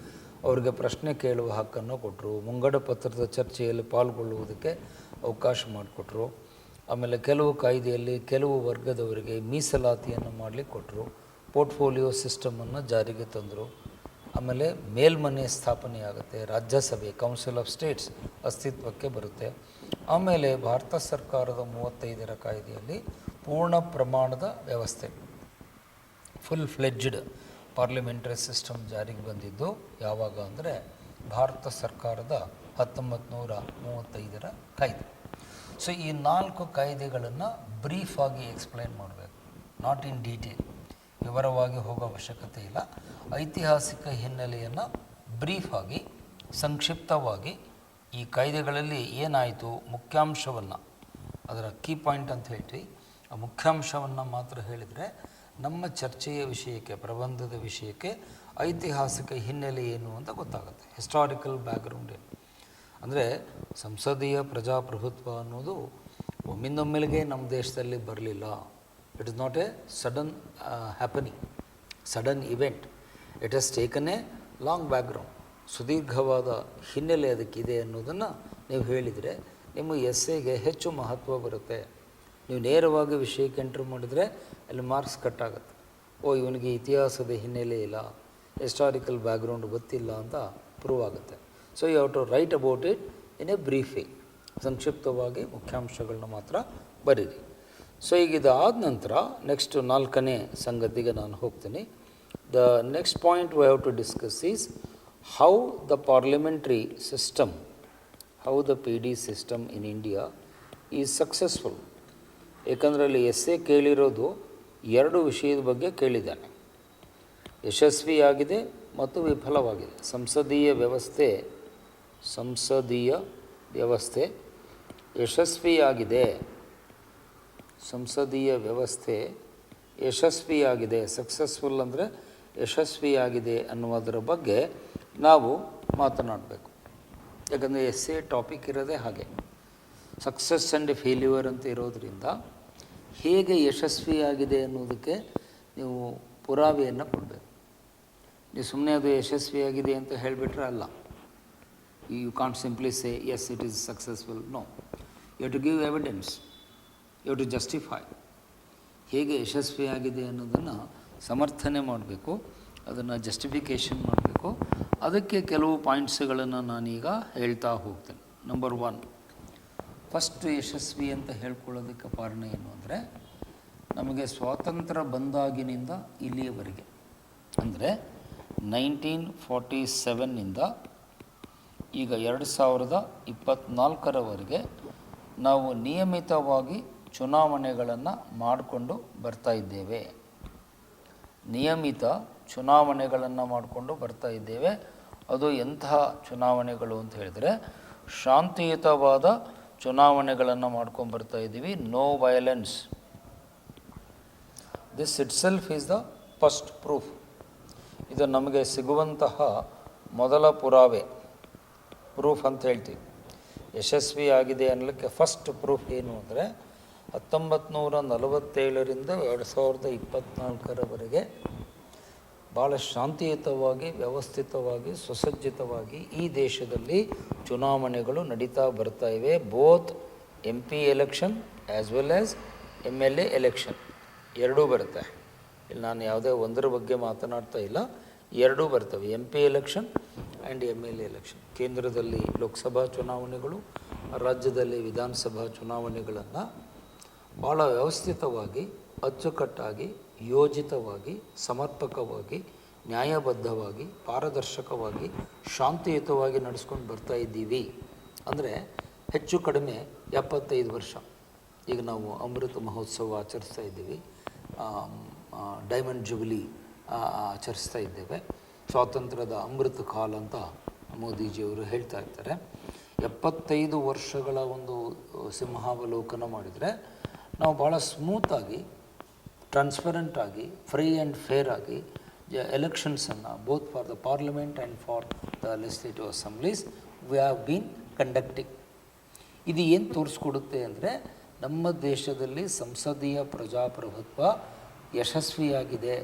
ಅವರಿಗೆ ಪ್ರಶ್ನೆ ಕೇಳುವ ಹಕ್ಕನ್ನು ಕೊಟ್ಟರು ಮುಂಗಡ ಪತ್ರದ ಚರ್ಚೆಯಲ್ಲಿ ಪಾಲ್ಗೊಳ್ಳುವುದಕ್ಕೆ ಅವಕಾಶ ಮಾಡಿಕೊಟ್ರು. ಆಮೇಲೆ ಕೆಲವು ಕಾಯ್ದೆಯಲ್ಲಿ ಕೆಲವು ವರ್ಗದವರಿಗೆ ಮೀಸಲಾತಿಯನ್ನು ಮಾಡಲಿಕ್ಕೆ ಕೊಟ್ಟರು ಪೋರ್ಟ್ಫೋಲಿಯೋ ಸಿಸ್ಟಮನ್ನು ಜಾರಿಗೆ ತಂದರು. ಆಮೇಲೆ ಮೇಲ್ಮನೆ ಸ್ಥಾಪನೆ ಆಗುತ್ತೆ ರಾಜ್ಯಸಭೆ ಕೌನ್ಸಿಲ್ ಆಫ್ ಸ್ಟೇಟ್ಸ್ ಅಸ್ತಿತ್ವಕ್ಕೆ ಬರುತ್ತೆ. ಆಮೇಲೆ ಭಾರತ ಸರ್ಕಾರದ ಮೂವತ್ತೈದರ ಕಾಯ್ದೆಯಲ್ಲಿ ಪೂರ್ಣ ಪ್ರಮಾಣದ ವ್ಯವಸ್ಥೆ ಫುಲ್ ಫ್ಲೆಡ್ಜ್ಡ್ ಪಾರ್ಲಿಮೆಂಟರಿ ಸಿಸ್ಟಮ್ ಜಾರಿಗೆ ಬಂದಿದ್ದು ಯಾವಾಗ ಅಂದರೆ ಭಾರತ ಸರ್ಕಾರದ ಹತ್ತೊಂಬತ್ತು ನೂರ ಮೂವತ್ತೈದರ ಕಾಯ್ದೆ. ಸೊ ಈ ನಾಲ್ಕು ಕಾಯ್ದೆಗಳನ್ನು ಬ್ರೀಫಾಗಿ ಎಕ್ಸ್ಪ್ಲೈನ್ ಮಾಡಬೇಕು ನಾಟ್ ಇನ್ ಡೀಟೇಲ್ ವಿವರವಾಗಿ ಹೋಗೋ ಅವಶ್ಯಕತೆ ಇಲ್ಲ. ಐತಿಹಾಸಿಕ ಹಿನ್ನೆಲೆಯನ್ನು ಬ್ರೀಫಾಗಿ ಸಂಕ್ಷಿಪ್ತವಾಗಿ ಈ ಕಾಯ್ದೆಗಳಲ್ಲಿ ಏನಾಯಿತು, ಮುಖ್ಯಾಂಶವನ್ನು, ಅದರ ಕೀ ಪಾಯಿಂಟ್ ಅಂತ ಹೇಳ್ತೀವಿ ಆ ಮುಖ್ಯಾಂಶವನ್ನು ಮಾತ್ರ ಹೇಳಿದರೆ, ನಮ್ಮ ಚರ್ಚೆಯ ವಿಷಯಕ್ಕೆ, ಪ್ರಬಂಧದ ವಿಷಯಕ್ಕೆ ಐತಿಹಾಸಿಕ ಹಿನ್ನೆಲೆ ಏನು ಅಂತ ಗೊತ್ತಾಗುತ್ತೆ. ಹಿಸ್ಟಾರಿಕಲ್ ಬ್ಯಾಕ್ಗ್ರೌಂಡ್ ಏನು? ಅಂದರೆ ಸಂಸದೀಯ ಪ್ರಜಾಪ್ರಭುತ್ವ ಅನ್ನೋದು ಒಮ್ಮಿಂದೊಮ್ಮೆಲೆಗೆ ನಮ್ಮ ದೇಶದಲ್ಲಿ ಬರಲಿಲ್ಲ. It is not a sudden happening sudden event it has taken a long background ಸುದೀರ್ಘವಾದ ಹಿನ್ನೆಲೆ ಅದಕ್ಕಿದೆ ಅನ್ನೋದನ್ನು ನೀವು ಹೇಳಿದರೆ ನಿಮ್ಮ ಎಸ್ ಎಗೆ ಹೆಚ್ಚು ಮಹತ್ವ ಬರುತ್ತೆ. ನೀವು ನೇರವಾಗಿ ವಿಷಯಕ್ಕೆ ಎಂಟ್ರ್ ಮಾಡಿದರೆ ಅಲ್ಲಿ ಮಾರ್ಕ್ಸ್ ಕಟ್ ಆಗುತ್ತೆ. ಓ, ಇವನಿಗೆ ಇತಿಹಾಸದ ಹಿನ್ನೆಲೆ ಇಲ್ಲ ಹಿಸ್ಟಾರಿಕಲ್ ಬ್ಯಾಕ್ಗ್ರೌಂಡ್ ಗೊತ್ತಿಲ್ಲ ಅಂತ ಪ್ರೂವ್ ಆಗುತ್ತೆ. So you have to write about it in a briefing ಸಂಕ್ಷಿಪ್ತವಾಗಿ ಮುಖ್ಯಾಂಶಗಳನ್ನ ಮಾತ್ರ ಬರೀರಿ. ಸೊ ಈಗ ಇದಾದ ನಂತರ ನೆಕ್ಸ್ಟ್ ನಾಲ್ಕನೇ ಸಂಗತಿಗೆ ನಾನು ಹೋಗ್ತೀನಿ. The next point we have to discuss is how the parliamentary system how the P D system in India is successful ಏಕೆಂದರೆ ಅಲ್ಲಿ ಎಸ್ ಎ ಕೇಳಿರೋದು ಎರಡು ವಿಷಯದ ಬಗ್ಗೆ ಕೇಳಿದ್ದಾನೆ. ಯಶಸ್ವಿಯಾಗಿದೆ ಮತ್ತು ವಿಫಲವಾಗಿದೆ. ಸಂಸದೀಯ ವ್ಯವಸ್ಥೆ ಸಂಸದೀಯ ವ್ಯವಸ್ಥೆ ಯಶಸ್ವಿಯಾಗಿದೆ. ಸಂಸದೀಯ ವ್ಯವಸ್ಥೆ ಯಶಸ್ವಿಯಾಗಿದೆ ಸಕ್ಸಸ್ಫುಲ್ ಅಂದರೆ ಯಶಸ್ವಿಯಾಗಿದೆ ಅನ್ನುವುದರ ಬಗ್ಗೆ ನಾವು ಮಾತನಾಡಬೇಕು. ಯಾಕಂದರೆ ಎಸ್ ಎ ಟಾಪಿಕ್ ಇರೋದೇ ಹಾಗೆ. ಸಕ್ಸಸ್ ಆ್ಯಂಡ್ ಫೇಲ್ಯೂರ್ ಅಂತ ಇರೋದರಿಂದ ಹೇಗೆ ಯಶಸ್ವಿಯಾಗಿದೆ ಅನ್ನೋದಕ್ಕೆ ನೀವು ಪುರಾವೆಯನ್ನು ಕೊಡಬೇಕು. ನೀವು ಸುಮ್ಮನೆ ಅದು ಯಶಸ್ವಿಯಾಗಿದೆ ಅಂತ ಹೇಳಿಬಿಟ್ರೆ ಅಲ್ಲ. You can't simply say as it is successful no you to give evidence you to justify ಹೇಗೆ ಯಶಸ್ವಿಯಾಗಿದೆ ಅನ್ನೋದನ್ನು ಸಮರ್ಥನೆ ಮಾಡಬೇಕು, ಅದನ್ನು ಜಸ್ಟಿಫಿಕೇಷನ್ ಮಾಡಬೇಕು. ಅದಕ್ಕೆ ಕೆಲವು ಪಾಯಿಂಟ್ಸ್ಗಳನ್ನು ನಾನೀಗ ಹೇಳ್ತಾ ಹೋಗ್ತೇನೆ. ನಂಬರ್ ಒನ್ ಫಸ್ಟ್ ಯಶಸ್ವಿ ಅಂತ ಹೇಳ್ಕೊಳ್ಳೋದಕ್ಕೆ ಕಾರಣ ಏನು ಅಂದರೆ, ನಮಗೆ ಸ್ವಾತಂತ್ರ್ಯ ಬಂದಾಗಿನಿಂದ ಇಲ್ಲಿಯವರೆಗೆ, ಅಂದರೆ ನೈನ್ಟೀನ್ ಫಾರ್ಟಿ ಸೆವೆನ್ನಿಂದ ಈಗ ಎರಡು ಸಾವಿರದ ಇಪ್ಪತ್ತ್ನಾಲ್ಕರವರೆಗೆ ನಾವು ನಿಯಮಿತವಾಗಿ ಚುನಾವಣೆಗಳನ್ನು ಮಾಡಿಕೊಂಡು ಬರ್ತಾ ಇದ್ದೇವೆ. ನಿಯಮಿತ ಚುನಾವಣೆಗಳನ್ನು ಮಾಡಿಕೊಂಡು ಬರ್ತಾ ಇದ್ದೇವೆ. ಅದು ಎಂತಹ ಚುನಾವಣೆಗಳು ಅಂತ ಹೇಳಿದರೆ, ಶಾಂತಿಯುತವಾದ ಚುನಾವಣೆಗಳನ್ನು ಮಾಡ್ಕೊಂಡು ಬರ್ತಾ ಇದ್ದೀವಿ. No violence this itself is the first proof ಇದು ನಮಗೆ ಸಿಗುವಂತಹ ಮೊದಲ ಪುರಾವೆ. ಪ್ರೂಫ್ ಅಂತ ಹೇಳ್ತೀವಿ. ಯಶಸ್ವಿ ಆಗಿದೆ ಅನ್ನಲಿಕ್ಕೆ ಫಸ್ಟ್ ಪ್ರೂಫ್ ಏನು ಅಂದರೆ ಹತ್ತೊಂಬತ್ತು ನೂರ ನಲವತ್ತೇಳರಿಂದ ಎರಡು ಸಾವಿರದ ಇಪ್ಪತ್ತ್ನಾಲ್ಕರವರೆಗೆ ಭಾಳ ಶಾಂತಿಯುತವಾಗಿ, ವ್ಯವಸ್ಥಿತವಾಗಿ, ಸುಸಜ್ಜಿತವಾಗಿ ಈ ದೇಶದಲ್ಲಿ ಚುನಾವಣೆಗಳು ನಡೀತಾ ಬರ್ತಾ ಇವೆ both M P election as well as M L A election ಎರಡೂ ಬರುತ್ತೆ. ಇಲ್ಲಿ ನಾನು ಯಾವುದೇ ಒಂದರ ಬಗ್ಗೆ ಮಾತನಾಡ್ತಾ ಇಲ್ಲ. ಎರಡೂ ಬರ್ತವೆ M P election and M L A election ಕೇಂದ್ರದಲ್ಲಿ ಲೋಕಸಭಾ ಚುನಾವಣೆಗಳು, ರಾಜ್ಯದಲ್ಲಿ ವಿಧಾನಸಭಾ ಚುನಾವಣೆಗಳನ್ನು ಭಾಳ ವ್ಯವಸ್ಥಿತವಾಗಿ, ಅಚ್ಚುಕಟ್ಟಾಗಿ, ಯೋಜಿತವಾಗಿ, ಸಮರ್ಪಕವಾಗಿ, ನ್ಯಾಯಬದ್ಧವಾಗಿ, ಪಾರದರ್ಶಕವಾಗಿ, ಶಾಂತಿಯುತವಾಗಿ ನಡೆಸ್ಕೊಂಡು ಬರ್ತಾ ಇದ್ದೀವಿ. ಅಂದರೆ ಹೆಚ್ಚು ಕಡಿಮೆ ಎಪ್ಪತ್ತೈದು ವರ್ಷ ಈಗ ನಾವು ಅಮೃತ ಮಹೋತ್ಸವ ಆಚರಿಸ್ತಾ ಇದ್ದೀವಿ. ಡೈಮಂಡ್ ಜುಬಿಲಿ ಆಚರಿಸ್ತಾ ಇದ್ದೇವೆ. ಸ್ವಾತಂತ್ರ್ಯದ ಅಮೃತ ಕಾಲ ಅಂತ ಮೋದಿಜಿಯವರು ಹೇಳ್ತಾ ಇರ್ತಾರೆ ಎಪ್ಪತ್ತೈದು ವರ್ಷಗಳ ಒಂದು ಸಿಂಹಾವಲೋಕನ ಮಾಡಿದರೆ ನಾವು ಭಾಳ ಸ್ಮೂತಾಗಿ ಟ್ರಾನ್ಸ್ಪರೆಂಟ್ ಆಗಿ ಫ್ರೀ ಆ್ಯಂಡ್ ಫೇರ್ ಆಗಿ ಎಲೆಕ್ಷನ್ಸನ್ನು both for the parliament and for the legislative assemblies we have been conducting ಇದು ಏನು ತೋರಿಸ್ಕೊಡುತ್ತೆ ಅಂದರೆ, ನಮ್ಮ ದೇಶದಲ್ಲಿ ಸಂಸದೀಯ ಪ್ರಜಾಪ್ರಭುತ್ವ ಯಶಸ್ವಿಯಾಗಿದೆ,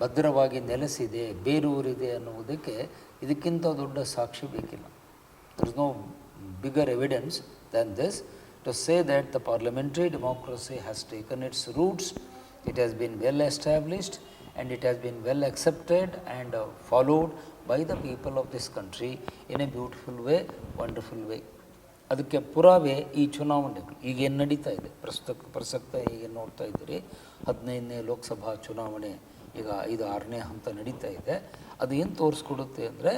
ಭದ್ರವಾಗಿ ನೆಲೆಸಿದೆ, ಬೇರೂರಿದೆ ಅನ್ನುವುದಕ್ಕೆ ಇದಕ್ಕಿಂತ ದೊಡ್ಡ ಸಾಕ್ಷಿ ಬೇಕಿಲ್ಲ. There is no bigger evidence than this to say that the parliamentary democracy has taken its roots, it has been well established, and it has been well accepted and uh, followed by the people of this country in a beautiful way, wonderful way. ಅದಕ್ಕೆ ಪುರಾವೆ ಈ ಚುನಾವಣೆಗಳು ಈಗೇನು ನಡೀತಾ ಇದೆ ಪ್ರಸ್ತುತ ಪ್ರಸಕ್ತ ಈಗ ನೋಡ್ತಾ ಇದ್ದೀರಿ ಹದಿನೈದನೇ ಲೋಕಸಭಾ ಚುನಾವಣೆ ಈಗ ಐದು ಆರನೇ ಹಂತ ನಡೀತಾ ಇದೆ ಅದು ಏನು ತೋರಿಸ್ಕೊಡುತ್ತೆ ಅಂದರೆ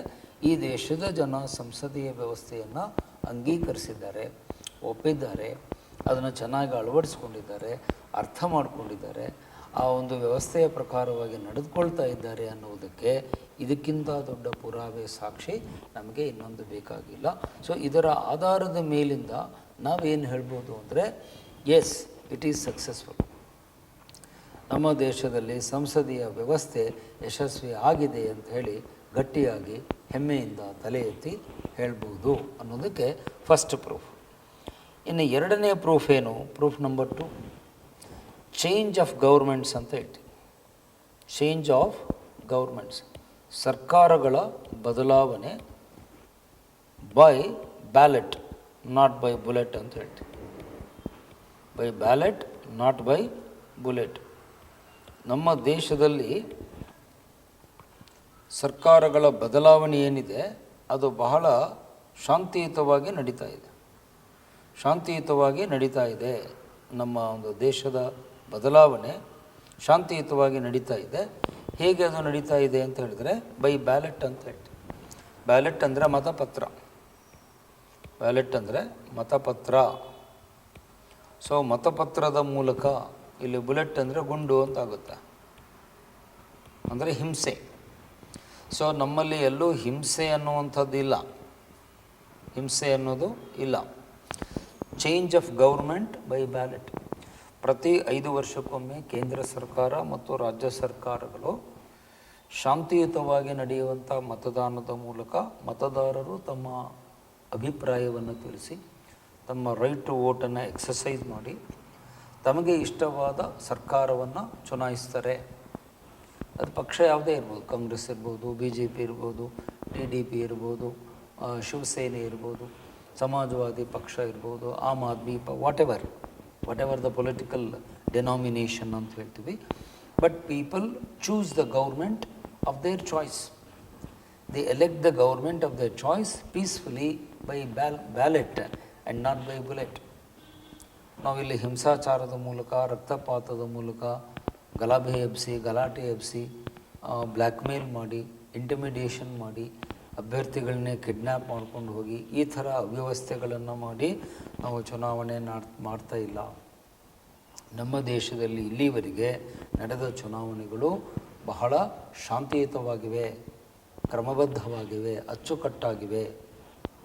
ಈ ದೇಶದ ಜನ ಸಂಸದೀಯ ವ್ಯವಸ್ಥೆಯನ್ನು ಅಂಗೀಕರಿಸಿದ್ದಾರೆ ಒಪ್ಪಿದ್ದಾರೆ, ಅದನ್ನು ಚೆನ್ನಾಗಿ ಅಳವಡಿಸ್ಕೊಂಡಿದ್ದಾರೆ, ಅರ್ಥ ಮಾಡಿಕೊಂಡಿದ್ದಾರೆ, ಆ ಒಂದು ವ್ಯವಸ್ಥೆಯ ಪ್ರಕಾರವಾಗಿ ನಡೆದುಕೊಳ್ತಾ ಇದ್ದಾರೆ ಅನ್ನುವುದಕ್ಕೆ ಇದಕ್ಕಿಂತ ದೊಡ್ಡ ಪುರಾವೆ ಸಾಕ್ಷಿ ನಮಗೆ ಇನ್ನೊಂದು ಬೇಕಾಗಿಲ್ಲ. ಸೊ ಇದರ ಆಧಾರದ ಮೇಲಿಂದ ನಾವೇನು ಹೇಳ್ಬೋದು ಅಂದರೆ ಎಸ್ ಇಟ್ ಈಸ್ ಸಕ್ಸಸ್ಫುಲ್ ನಮ್ಮ ದೇಶದಲ್ಲಿ ಸಂಸದೀಯ ವ್ಯವಸ್ಥೆ ಯಶಸ್ವಿ ಆಗಿದೆ ಅಂತ ಹೇಳಿ ಗಟ್ಟಿಯಾಗಿ ಹೆಮ್ಮೆಯಿಂದ ತಲೆ ಎತ್ತಿ ಹೇಳ್ಬೋದು ಅನ್ನೋದಕ್ಕೆ ಫಸ್ಟ್ ಪ್ರೂಫ್ ಇನ್ನು ಎರಡನೇ ಪ್ರೂಫ್ ಏನು? Proof number two change of governments ಅಂತ ಹೇಳ್ತೀವಿ ಚೇಂಜ್ ಆಫ್ ಗೌರ್ಮೆಂಟ್ಸ್ ಸರ್ಕಾರಗಳ ಬದಲಾವಣೆ by ballot not by bullet ಅಂತ ಹೇಳ್ತೀವಿ by ballot not by bullet ನಮ್ಮ ದೇಶದಲ್ಲಿ ಸರ್ಕಾರಗಳ ಬದಲಾವಣೆ ಏನಿದೆ, ಅದು ಬಹಳ ಶಾಂತಿಯುತವಾಗಿ ನಡೀತಾ ಇದೆ. ಶಾಂತಿಯುತವಾಗಿ ನಡೀತಾ ಇದೆ ನಮ್ಮ ಒಂದು ದೇಶದ ಬದಲಾವಣೆ ಶಾಂತಿಯುತವಾಗಿ ನಡೀತಾ ಇದೆ. ಹೇಗೆ ಅದು ನಡೀತಾ ಇದೆ ಅಂತ ಹೇಳಿದ್ರೆ, ಬೈ ಬ್ಯಾಲೆಟ್ ಅಂತ ಹೇಳ್ತೀವಿ. ಬ್ಯಾಲೆಟ್ ಅಂದರೆ ಮತಪತ್ರ. ಬ್ಯಾಲೆಟ್ ಅಂದರೆ ಮತಪತ್ರ. ಸೊ ಮತಪತ್ರದ ಮೂಲಕ ಇಲ್ಲಿ ಬುಲೆಟ್ ಅಂದರೆ ಗುಂಡು ಅಂತ ಆಗುತ್ತೆ ಅಂದರೆ ಹಿಂಸೆ. ಸೊ ನಮ್ಮಲ್ಲಿ ಎಲ್ಲೂ ಹಿಂಸೆ ಅನ್ನುವಂಥದ್ದು ಇಲ್ಲ. ಹಿಂಸೆ ಅನ್ನೋದು ಇಲ್ಲ. Change of government by ballot ಪ್ರತಿ ಐದು ವರ್ಷಕ್ಕೊಮ್ಮೆ ಕೇಂದ್ರ ಸರ್ಕಾರ ಮತ್ತು ರಾಜ್ಯ ಸರ್ಕಾರಗಳು ಶಾಂತಿಯುತವಾಗಿ ನಡೆಯುವಂಥ ಮತದಾನದ ಮೂಲಕ ಮತದಾರರು ತಮ್ಮ ಅಭಿಪ್ರಾಯವನ್ನು ತಿಳಿಸಿ, ತಮ್ಮ ರೈಟ್ ಟು ವೋಟನ್ನು ಎಕ್ಸಸೈಸ್ ಮಾಡಿ, ತಮಗೆ ಇಷ್ಟವಾದ ಸರ್ಕಾರವನ್ನು ಚುನಾಯಿಸ್ತಾರೆ. ಅದು ಪಕ್ಷ ಯಾವುದೇ ಇರ್ಬೋದು, ಕಾಂಗ್ರೆಸ್ ಇರ್ಬೋದು ಬಿ ಜೆ ಪಿ ಇರ್ಬೋದು, ಟಿ ಡಿ ಪಿ ಇರ್ಬೋದು ಶಿವಸೇನೆ ಇರ್ಬೋದು. ಸಮಾಜವಾದಿ ಪಕ್ಷ ಇರ್ಬೋದು, ಆಮ್ ಆದ್ಮಿ ಪ whatever whatever the political denomination ಅಂತ ಹೇಳ್ತೀವಿ. But people choose the government of their choice they elect the government of their choice peacefully by ಬ್ಯಾಲ್ ballot and not by bullet ನಾವಿಲ್ಲಿ ಹಿಂಸಾಚಾರದ ಮೂಲಕ, ರಕ್ತಪಾತದ ಮೂಲಕ, ಗಲಾಭೆ ಎಬ್ಬಿಸಿ ಗಲಾಟೆ ಎಬ್ಬಿಸಿ ಬ್ಲ್ಯಾಕ್ಮೇಲ್ ಮಾಡಿ ಇಂಟಿಮಿಡೇಷನ್ ಮಾಡಿ ಅಭ್ಯರ್ಥಿಗಳನ್ನೇ ಕಿಡ್ನ್ಯಾಪ್ ಮಾಡ್ಕೊಂಡು ಹೋಗಿ ಈ ಥರ ಅವ್ಯವಸ್ಥೆಗಳನ್ನು ಮಾಡಿ ನಾವು ಚುನಾವಣೆ ಮಾಡ್ತಾ ಇಲ್ಲ. ನಮ್ಮ ದೇಶದಲ್ಲಿ ಇಲ್ಲಿವರೆಗೆ ನಡೆದ ಚುನಾವಣೆಗಳು ಬಹಳ ಶಾಂತಿಯುತವಾಗಿವೆ, ಕ್ರಮಬದ್ಧವಾಗಿವೆ, ಅಚ್ಚುಕಟ್ಟಾಗಿವೆ.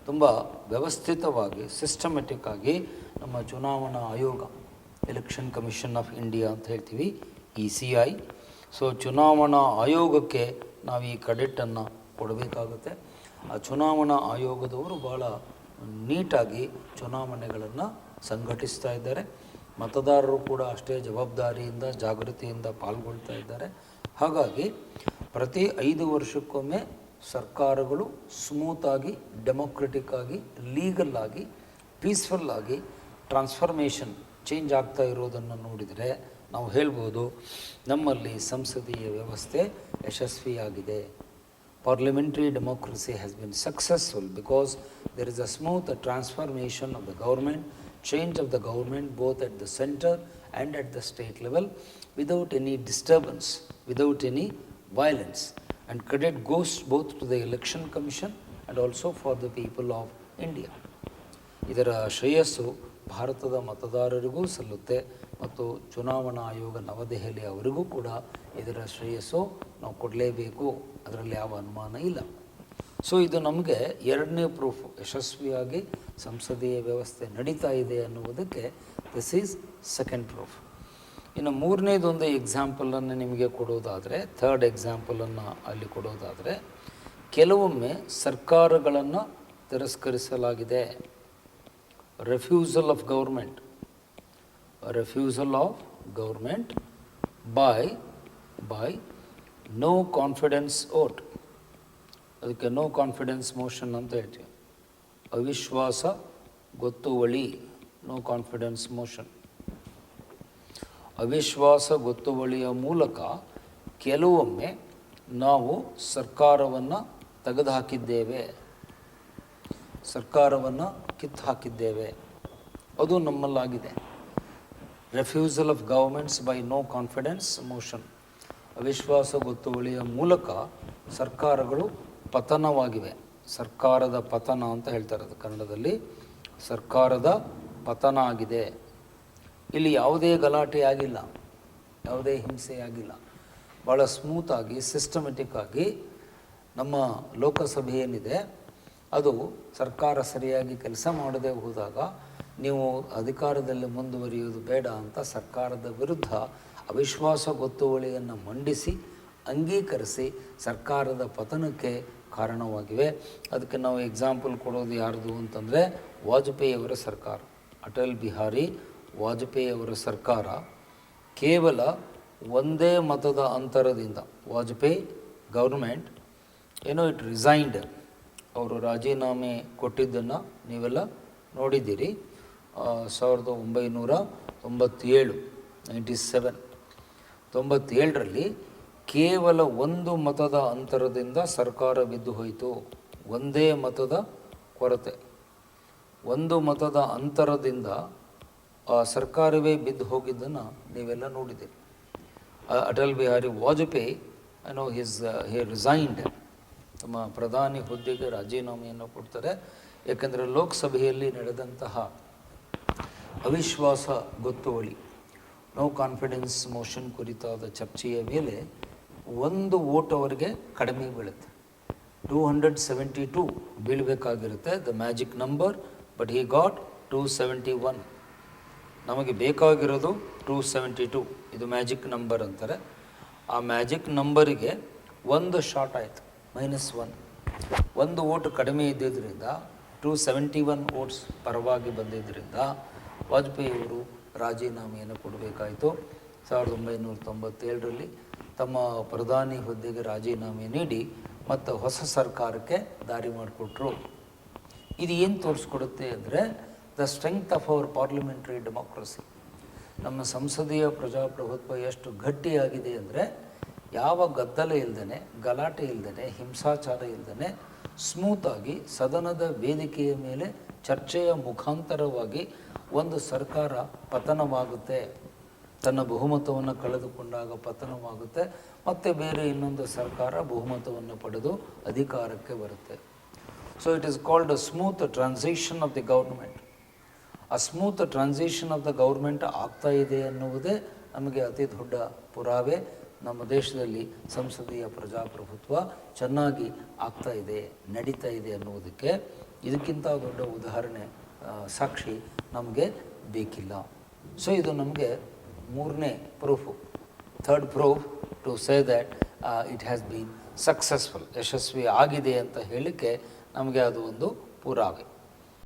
ತುಂಬ ವ್ಯವಸ್ಥಿತವಾಗಿ ಸಿಸ್ಟಮೆಟಿಕ್ ಆಗಿ ನಮ್ಮ ಚುನಾವಣಾ ಆಯೋಗ ಎಲೆಕ್ಷನ್ ಕಮಿಷನ್ ಆಫ್ ಇಂಡಿಯಾ ಅಂತ ಹೇಳ್ತೀವಿ ಇ ಸಿ ಐ ಸೊ ಚುನಾವಣಾ ಆಯೋಗಕ್ಕೆ ನಾವು ಈ ಕ್ರೆಡಿಟನ್ನು ಕೊಡಬೇಕಾಗುತ್ತೆ. ಆ ಚುನಾವಣಾ ಆಯೋಗದವರು ಭಾಳ ನೀಟಾಗಿ ಚುನಾವಣೆಗಳನ್ನು ಸಂಘಟಿಸ್ತಾ ಇದ್ದಾರೆ. ಮತದಾರರು ಕೂಡ ಅಷ್ಟೇ ಜವಾಬ್ದಾರಿಯಿಂದ, ಜಾಗೃತಿಯಿಂದ ಪಾಲ್ಗೊಳ್ತಾ ಇದ್ದಾರೆ. ಹಾಗಾಗಿ ಪ್ರತಿ ಐದು ವರ್ಷಕ್ಕೊಮ್ಮೆ ಸರ್ಕಾರಗಳು ಸ್ಮೂತಾಗಿ ಡೆಮೊಕ್ರೆಟಿಕ್ ಆಗಿ, ಲೀಗಲ್ ಆಗಿ, ಪೀಸ್ಫುಲ್ ಆಗಿ ಟ್ರಾನ್ಸ್ಫರ್ಮೇಷನ್ ಚೇಂಜ್ ಆಗ್ತಾ ಇರೋದನ್ನು ನೋಡಿದರೆ ನಾವು ಹೇಳ್ಬೋದು, ನಮ್ಮಲ್ಲಿ ಸಂಸದೀಯ ವ್ಯವಸ್ಥೆ ಯಶಸ್ವಿಯಾಗಿದೆ. parliamentary democracy has been successful because there is a smooth transformation of the government, change of the government both at the center and at the state level without any disturbance, without any violence. And credit goes both to the election commission and also for the people of India. ಇದರ ಶ್ರೇಯಸ್ಸು ಭಾರತದ ಮತದಾರರಿಗೂ ಸಲ್ಲುತ್ತೆ ಮತ್ತು ಚುನಾವಣಾ ಆಯೋಗ ನವದೆಹಲಿ ಅವರಿಗೂ ಕೂಡ ಇದರ ಶ್ರೇಯಸ್ಸು ನಾವು ಕೊಡಲೇಬೇಕು. ಅದರಲ್ಲಿ ಯಾವ ಅನುಮಾನ ಇಲ್ಲ. ಸೊ ಇದು ನಮಗೆ ಎರಡನೇ ಪ್ರೂಫ್ ಯಶಸ್ವಿಯಾಗಿ ಸಂಸದೀಯ ವ್ಯವಸ್ಥೆ ನಡೀತಾ ಇದೆ ಅನ್ನುವುದಕ್ಕೆ ದಿಸ್ ಈಸ್ ಸೆಕೆಂಡ್ ಪ್ರೂಫ್ ಇನ್ನು ಮೂರನೇದೊಂದು ಎಕ್ಸಾಂಪಲನ್ನು ನಿಮಗೆ ಕೊಡೋದಾದರೆ ಥರ್ಡ್ ಎಕ್ಸಾಂಪಲನ್ನು ಅಲ್ಲಿ ಕೊಡೋದಾದರೆ, ಕೆಲವೊಮ್ಮೆ ಸರ್ಕಾರಗಳನ್ನು ತಿರಸ್ಕರಿಸಲಾಗಿದೆ. Refusal of a refusal of government by by no confidence vote. ಅದಕ್ಕೆ ನೋ ಕಾನ್ಫಿಡೆನ್ಸ್ ಮೋಷನ್ ಅಂತ ಹೇಳ್ತೀವಿ. ಅವಿಶ್ವಾಸ ಗೊತ್ತುವಳಿ ನೋ ಕಾನ್ಫಿಡೆನ್ಸ್ ಮೋಷನ್ ಅವಿಶ್ವಾಸ ಗೊತ್ತುವಳಿಯ ಮೂಲಕ ಕೆಲವೊಮ್ಮೆ ನಾವು ಸರ್ಕಾರವನ್ನು ತೆಗೆದುಹಾಕಿದ್ದೇವೆ. ಸರ್ಕಾರವನ್ನು ಕಿತ್ತು ಹಾಕಿದ್ದೇವೆ ಅದು ನಮ್ಮಲ್ಲಾಗಿದೆ. Refusal of governments by no confidence motion ಅವಿಶ್ವಾಸ ಗೊತ್ತುವಳಿಯ ಮೂಲಕ ಸರ್ಕಾರಗಳು ಪತನವಾಗಿವೆ. ಸರ್ಕಾರದ ಪತನ ಅಂತ ಹೇಳ್ತಾರೆ ಅದು ಕನ್ನಡದಲ್ಲಿ. ಸರ್ಕಾರದ ಪತನ ಆಗಿದೆ. ಇಲ್ಲಿ ಯಾವುದೇ ಗಲಾಟೆ ಆಗಿಲ್ಲ. ಯಾವುದೇ ಹಿಂಸೆ ಆಗಿಲ್ಲ. ಭಾಳ ಸ್ಮೂತಾಗಿ ಸಿಸ್ಟಮೆಟಿಕ್ಕಾಗಿ ನಮ್ಮ ಲೋಕಸಭೆ ಏನಿದೆ, ಅದು ಸರ್ಕಾರ ಸರಿಯಾಗಿ ಕೆಲಸ ಮಾಡದೆ ಹೋದಾಗ ನೀವು ಅಧಿಕಾರದಲ್ಲಿ ಮುಂದುವರಿಯುವುದು ಬೇಡ ಅಂತ ಸರ್ಕಾರದ ವಿರುದ್ಧ ಅವಿಶ್ವಾಸ ಗೊತ್ತುವಳಿಯನ್ನು ಮಂಡಿಸಿ, ಅಂಗೀಕರಿಸಿ ಸರ್ಕಾರದ ಪತನಕ್ಕೆ ಕಾರಣವಾಗಿವೆ. ಅದಕ್ಕೆ ನಾವು ಎಕ್ಸಾಂಪಲ್ ಕೊಡೋದು ಯಾರ್ದು ಅಂತಂದರೆ ವಾಜಪೇಯಿಯವರ ಸರ್ಕಾರ. ಅಟಲ್ ಬಿಹಾರಿ ವಾಜಪೇಯಿಯವರ ಸರ್ಕಾರ ಕೇವಲ ಒಂದೇ ಮತದ ಅಂತರದಿಂದ, ವಾಜಪೇಯಿ ಗೌರ್ಮೆಂಟ್ ಏನೋ ಇಟ್ ರಿಸೈನ್ಡ್ ಅವರು ರಾಜೀನಾಮೆ ಕೊಟ್ಟಿದ್ದನ್ನು ನೀವೆಲ್ಲ ನೋಡಿದ್ದೀರಿ. ಸಾವಿರದ ಒಂಬೈನೂರ ತೊಂಬತ್ತೇಳು, ನೈಂಟಿ ಸೆವೆನ್. ತೊಂಬತ್ತೇಳರಲ್ಲಿ ಕೇವಲ ಒಂದು ಮತದ ಅಂತರದಿಂದ ಸರ್ಕಾರ ಬಿದ್ದು ಹೋಯಿತು. ಒಂದೇ ಮತದ ಕೊರತೆ. ಒಂದು ಮತದ ಅಂತರದಿಂದ ಆ ಸರ್ಕಾರವೇ ಬಿದ್ದು ಹೋಗಿದ್ದನ್ನು ನೀವೆಲ್ಲ ನೋಡಿದ್ದೀರಿ. Atal Bihari Vajpayee no his he resigned ತಮ್ಮ ಪ್ರಧಾನಿ ಹುದ್ದೆಗೆ ರಾಜೀನಾಮೆಯನ್ನು ಕೊಡ್ತಾರೆ. ಏಕೆಂದರೆ ಲೋಕಸಭೆಯಲ್ಲಿ ನಡೆದಂತಹ ಅವಿಶ್ವಾಸ ಗೊತ್ತುವಳಿ ನೋ ಕಾನ್ಫಿಡೆನ್ಸ್ ಮೋಷನ್ ಕುರಿತಾದ ಚರ್ಚೆಯ ಮೇಲೆ ಒಂದು ಓಟ್ ಅವರಿಗೆ ಕಡಿಮೆ ಬೀಳುತ್ತೆ. Two hundred seventy two ಬೀಳಬೇಕಾಗಿರುತ್ತೆ the magic number but he got two seventy one ನಮಗೆ ಬೇಕಾಗಿರೋದು ಟೂ ಸೆವೆಂಟಿ ಟೂ ಇದು ಮ್ಯಾಜಿಕ್ ನಂಬರ್ ಅಂತಾರೆ. ಆ ಮ್ಯಾಜಿಕ್ ನಂಬರಿಗೆ ಒಂದು ಶಾರ್ಟ್ ಆಯಿತು ಮೈನಸ್ ಒನ್ ಒಂದು ವೋಟ್ ಕಡಿಮೆ ಇದ್ದಿದ್ದರಿಂದ ಟೂ ಸೆವೆಂಟಿ ಒನ್ ಓಟ್ಸ್ ಪರವಾಗಿ ಬಂದಿದ್ದರಿಂದ ವಾಜಪೇಯಿಯವರು ರಾಜೀನಾಮೆಯನ್ನು ಕೊಡಬೇಕಾಯಿತು. ಸಾವಿರದ ಒಂಬೈನೂರ ತೊಂಬತ್ತೇಳರಲ್ಲಿ ತಮ್ಮ ಪ್ರಧಾನಿ ಹುದ್ದೆಗೆ ರಾಜೀನಾಮೆ ನೀಡಿ ಮತ್ತು ಹೊಸ ಸರ್ಕಾರಕ್ಕೆ ದಾರಿ ಮಾಡಿಕೊಟ್ರು. ಇದು ಏನು ತೋರಿಸ್ಕೊಡುತ್ತೆ ಅಂದರೆ the strength of our parliamentary democracy ನಮ್ಮ ಸಂಸದೀಯ ಪ್ರಜಾಪ್ರಭುತ್ವ ಎಷ್ಟು ಗಟ್ಟಿಯಾಗಿದೆ ಅಂದರೆ, ಯಾವ ಗದ್ದಲ ಇಲ್ಲದೇ ಗಲಾಟೆ ಇಲ್ಲದೇ ಹಿಂಸಾಚಾರ ಇಲ್ಲದೇ ಸ್ಮೂತಾಗಿ ಸದನದ ವೇದಿಕೆಯ ಮೇಲೆ ಚರ್ಚೆಯ ಮುಖಾಂತರವಾಗಿ ಒಂದು ಸರ್ಕಾರ ಪತನವಾಗುತ್ತೆ. ತನ್ನ ಬಹುಮತವನ್ನು ಕಳೆದುಕೊಂಡಾಗ ಪತನವಾಗುತ್ತೆ. ಮತ್ತೆ ಬೇರೆ ಇನ್ನೊಂದು ಸರ್ಕಾರ ಬಹುಮತವನ್ನು ಪಡೆದು ಅಧಿಕಾರಕ್ಕೆ ಬರುತ್ತೆ. So it is called a smooth transition of the government a smooth transition of the government ಆಗ್ತಾ ಇದೆ ಅನ್ನುವುದೇ ನಮಗೆ ಅತಿ ದೊಡ್ಡ ಪುರಾವೆ. ನಮ್ಮ ದೇಶದಲ್ಲಿ ಸಂಸದೀಯ ಪ್ರಜಾಪ್ರಭುತ್ವ ಚೆನ್ನಾಗಿ ಆಗ್ತಾ ಇದೆ, ನಡೀತಾ ಇದೆ ಅನ್ನುವುದಕ್ಕೆ. ಇದಕ್ಕಿಂತ ದೊಡ್ಡ ಉದಾಹರಣೆ ಸಾಕ್ಷಿ ನಮಗೆ ಬೇಕಿಲ್ಲ. ಸೊ ಇದು ನಮಗೆ ಮೂರನೇ proof third proof to say that it has been successful ಯಶಸ್ವಿ ಆಗಿದೆ ಅಂತ ಹೇಳಿಕೆ ನಮಗೆ ಅದು ಒಂದು ಪುರಾವೆ.